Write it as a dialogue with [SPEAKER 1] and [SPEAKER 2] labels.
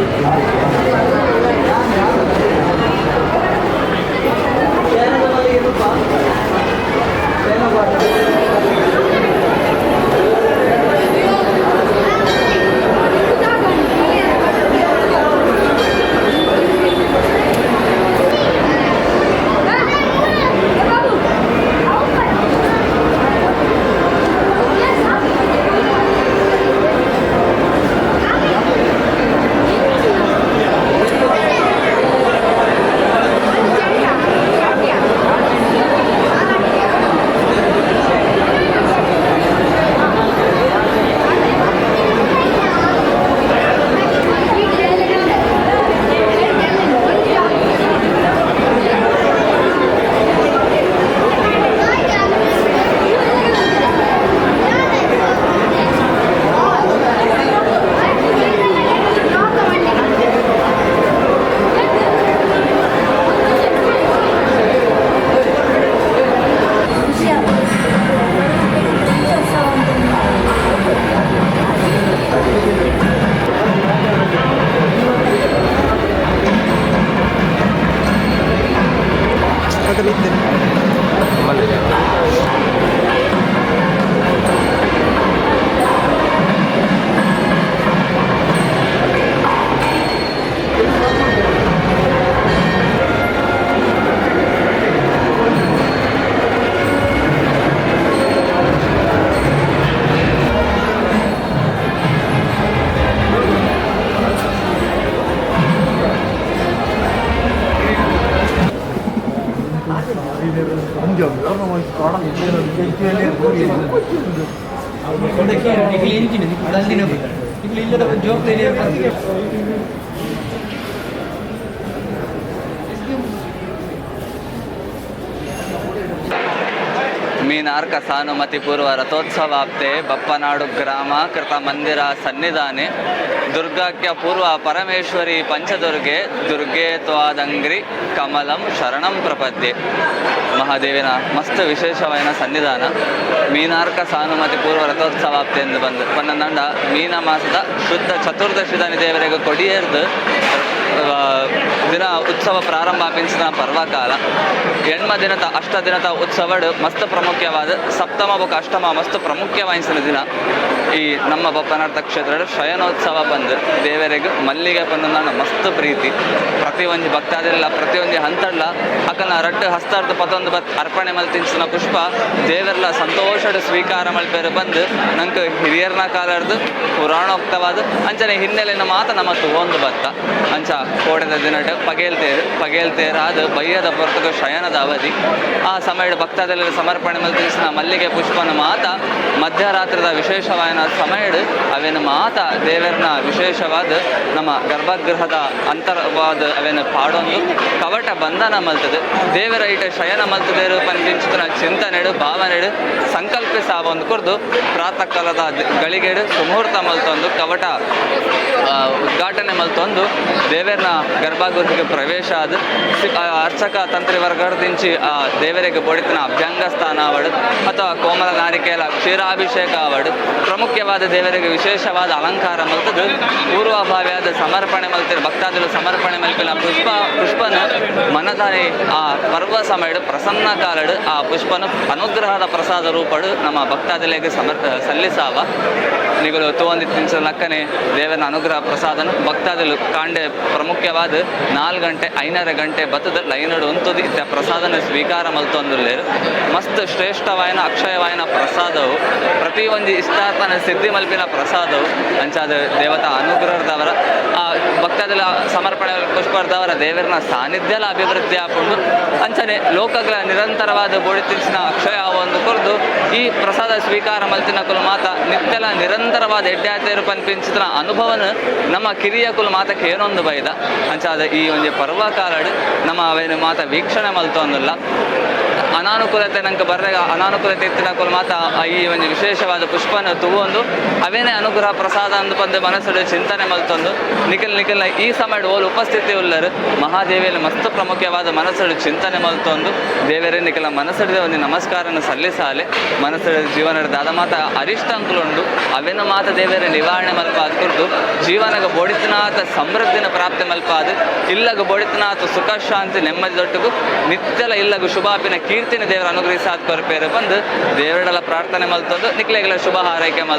[SPEAKER 1] Thank you. triste. Vale, ya. ഇല്ലാതെ job തരിക ಮೀನಾರ್ಕ ಸಾನುಮತಿ ಪೂರ್ವ ರಥೋತ್ಸವಾಪ್ತೆ ಬಪ್ಪನಾಡು ಗ್ರಾಮ ಕೃತ ಮಂದಿರ ಸನ್ನಿಧಾನೆ. ದುರ್ಗಾಕ್ಯ ಪೂರ್ವ ಪರಮೇಶ್ವರಿ ಪಂಚದುರ್ಗೆ ದುರ್ಗೆ ತ್ವಾದಂಗ್ರಿ ಕಮಲಂ ಶರಣಂ ಪ್ರಪದ್ಯೆ. ಮಹಾದೇವಿನ ಮಸ್ತ್ ವಿಶೇಷವಾದ ಸನ್ನಿಧಾನ. ಮೀನಾರ್ಕ ಸಾನುಮತಿ ಪೂರ್ವ ರಥೋತ್ಸವಾಪ್ತೆ ಎಂದು ಬಂದು ಪನ್ನಂಡ ಮೀನ ಮಾಸದ ಶುದ್ಧ ಚತುರ್ದಶಿದಾನಿ ದೇವರಿಗೆ ಕೊಡಿಯೇರ್ದು. ದಿನ ಉತ್ಸವ ಪ್ರಾರಂಭ ಆಪಿನ ಪರ್ವಕಾಲ. ಎಣ್ಮ ದಿನದ ಅಷ್ಟ ದಿನದ ಉತ್ಸವಡ್ ಮಸ್ತ್ ಪ್ರಾಮುಖ್ಯವಾದ ಸಪ್ತಮ ಬುಕ್ ಅಷ್ಟಮ ಮಸ್ತ್ ಪ್ರಾಮುಖ್ಯವಾಯಿಸಿನ ದಿನ. ಈ ನಮ್ಮ ಬಪ್ಪನಾರ್ಥ ಕ್ಷೇತ್ರದ ಶಯನೋತ್ಸವ ಬಂದು ದೇವರಿಗೆ ಮಲ್ಲಿಗೆ ಬಂದು ನಾನು ಮಸ್ತ್ ಪ್ರೀತಿ. ಪ್ರತಿಯೊಂದು ಭಕ್ತಾದಿಲ್ಲ ಪ್ರತಿಯೊಂದು ಹಂತಡ್ಲ ಅಕನ ರಟ್ಟು ಹಸ್ತಾರ್ಥ ಪತ್ತೊಂದು ಬತ್ ಅರ್ಪಣೆ ಮಲ್ತಿಂಚಿನ ಪುಷ್ಪ ದೇವರೆಲ್ಲ ಸಂತೋಷದ ಸ್ವೀಕಾರ ಮಲ್ಪೇರು ಬಂದು ನಂಗೆ ಹಿರಿಯರ್ನ ಕಾಲರ್ದು ಪುರಾಣೋಕ್ತವಾದ ಅಂಚನೆ ಹಿನ್ನೆಲೆನ ಮಾತ ನಮ್ಮ ಒಂದು ಬತ್ತ. ಅಂಚ ಕೋಡೆದ ದಿನಟ ಪಗೇಲ್ತೇರು ಪಗೇಲ್ತೇರ ಅದು ಬಯ್ಯದ ಪೊರ್ತಕ ಶಯನದ ಅವಧಿ. ಆ ಸಮಯದ ಭಕ್ತಾದಿಲ್ಲ ಸಮರ್ಪಣೆ ಮಲ್ತಿಂಚಿನ ಮಲ್ಲಿಗೆ ಪುಷ್ಪನ ಮಾತ ಮಧ್ಯರಾತ್ರದ ವಿಶೇಷವಾದ ಸಮಯಡ್ ಅವೇನ ಮಾತ ದೇವರನ್ನ ವಿಶೇಷವಾದ ನಮ್ಮ ಗರ್ಭಗೃಹದ ಅಂತರವಾದ ಅವೇನ ಪಾಡೊಂದು ಕವಟ ಬಂಧನ ಮಲ್ತದೆ. ದೇವರ ಇಟ ಶಯನ ಮಲ್ತದೇರು ಪಂಚಿನ ಚಿಂತನೆಡು, ಭಾವನೆಡು ಸಂಕಲ್ಪಿಸ ಒಂದು ಕುರ್ದು ಪ್ರಾತಃ ಕಾಲದ ಗಳಿಗೆ ಗಳಿಗೆಡು ಸುಮುಹೂರ್ತ ಮಲ್ತೊಂದು ಕವಟ ಉದ್ಘಾಟನೆ ಮಲ್ತೊಂದು ದೇವರನ ಗರ್ಭಗೃಹಕ್ಕೆ ಪ್ರವೇಶ ಆದ. ಅರ್ಚಕ ತಂತ್ರಿ ವರ್ಗದಿಂಚಿ ಆ, ದೇವರಿಗೆ ಬೋಡಿತನ ಅಭ್ಯಂಗ ಸ್ಥಾನ ಅವಳು ಅಥವಾ ಕೋಮಲ ನಾರಿಕೇಲ ಕ್ಷೀರಾಭಿಷೇಕ ಆವಡು ಪ್ರಮುಖವಾದ ದೇವರಿಗೆ ವಿಶೇಷವಾದ ಅಲಂಕಾರ ಮಲ್ತದು ಪೂರ್ವಭಾವಿಯಾದ ಸಮರ್ಪಣೆ ಮಲ್ತಿರು ಭಕ್ತಾದಿಗಳು ಸಮರ್ಪಣೆ ಮಲ್ಪಿನ ಪುಷ್ಪ, ಪುಷ್ಪನ ಮನದಾರಿ, ಆ ಪರ್ವ ಸಮಯಡು ಪ್ರಸನ್ನ ಕಾಲಡು ಆ ಪುಷ್ಪನ ಅನುಗ್ರಹದ ಪ್ರಸಾದ ರೂಪಡು ನಮ್ಮ ಭಕ್ತಾದಿಗಳಿಗೆ ಸಮರ್ ಸಲ್ಲಿಸಾವ. ನಿಗಳು ತೋಂದಿತ್ತಿನ ನಕ್ಕನೆ ದೇವನ ಅನುಗ್ರಹ ಪ್ರಸಾದನು. ಭಕ್ತಾದಿಲು ಕಾಂಡೆ ಪ್ರಮುಖವಾದ ನಾಲ್ಕು ಗಂಟೆ, ಐನರ ಗಂಟೆ ಬತ್ತದ ಲೈನಡು ಉಂತುದು ಇತ್ತ ಪ್ರಸಾದನ ಸ್ವೀಕಾರ ಮಲ್ತೊಂದುಲ್ಲೇರು. ಮಸ್ತ್ ಶ್ರೇಷ್ಠವಾಯನ, ಅಕ್ಷಯವಾಯನ ಪ್ರಸಾದವು ಪ್ರತಿಯೊಂದು ಇಷ್ಟಾರ್ಥನ ಸಿದ್ಧಿ ಮಲ್ಪಿನ ಪ್ರಸಾದವು ಅಂಚಾದ ದೇವತಾ ಅನುಗ್ರಹದವರ, ಆ ಭಕ್ತಾದಿಗಳ ಸಮರ್ಪಣೆ ಪುಷ್ಪರ್ದವರ ದೇವರನ ಸಾನ್ನಿಧ್ಯಲ ಅಭಿವೃದ್ಧಿ ಆಗ್ಬೋದು ಅಂಚನೆ ಲೋಕಗಳ ನಿರಂತರವಾದ ಬೋಡಿ ತಿನ್ಸಿನ ಅಕ್ಷಯ ಒಂದು ಕೊರ್ದು ಈ ಪ್ರಸಾದ ಸ್ವೀಕಾರ ಮಲ್ತಿನ ಕುಲ ಮಾತ ನಿತ್ಯಲ ನಿರಂತರವಾದ ಎಡ್ಡಾತೇರು ಪನ್ಪಿಂಚಿನ ಅನುಭವನ ನಮ್ಮ ಕಿರಿಯ ಕುಲ ಮಾತಕ್ಕೆ ಏನೊಂದು ಬೈದ. ಅಂಚಾದ ಈ ಒಂದು ಪರ್ವ ಕಾಲಡ್ ನಮ್ಮ ಅವೇನು ಮಾತ ವೀಕ್ಷಣೆ ಮಲ್ತೊಂದಿಲ್ಲ. ಅನಾನುಕೂಲತೆ ನಂಗೆ ಬರ್ರೆ ಅನಾನುಕೂಲತೆ ಇತ್ತಿನಕುಲು ಮಾತ ಈ ಒಂದು ವಿಶೇಷವಾದ ಪುಷ್ಪನ ತೂವೊಂದು ಅವೇನೇ ಅನುಗ್ರಹ, ಪ್ರಸಾದ ಅಂದು ಬಂದು ಮನಸ್ಸು ಚಿಂತನೆ ಮಲ್ತೊಂದು. ನಿಖಿಲ್ ನಿಖಿಲ್ ಈ ಸಮಯ ಓಲ್ ಉಪಸ್ಥಿತಿ ಉಳ್ಳರು ಮಹಾದೇವಿಯಲ್ಲಿ ಮಸ್ತ್ ಪ್ರಮುಖವಾದ ಮನಸ್ಸು ಚಿಂತನೆ ಮಲ್ತೊಂದು. ದೇವರೇ, ನಿಖಿಲ ಮನಸ್ಸಡಿದ ಒಂದು ನಮಸ್ಕಾರನ ಸಲ್ಲಿಸಾಲೆ. ಮನಸ್ಸು ಜೀವನ ದಾದ ಮಾತ ಅರಿಷ್ಟ ಅಂಕುಲುಂಡು ಅವೇನು ಮಾತ ದೇವರ, ನಿವಾರಣೆ ಮಲ್ಪ ಕುರಿತು ಜೀವನಗ ಬೋಡಿತನಾಥ ಸಮೃದ್ಧಿನ ಪ್ರಾಪ್ತಿ ಮಲ್ಪಾದ. ಇಲ್ಲಗ ಬೋಡಿತನಾಥ ಸುಖ, ಶಾಂತಿ ನೆಮ್ಮದಿ ದೊಟ್ಟಗು ನಿತ್ಯಲ ಇಲ್ಲಗ ಶುಭಾಪಿನ ಕೀರ್ತಿನ ದೇವರ ಅನುಗ್ರಹಿಸಾದ ಕೊರಪೇರು ಬಂದು ದೇವರಡೆಲ್ಲ ಪ್ರಾರ್ಥನೆ ಮಲ್ತೊಂದು. ನಿಕ್ಲೆಗಳ ಶುಭ ಹಾರೈಕೆ ಮಲ್ತೊಂದು.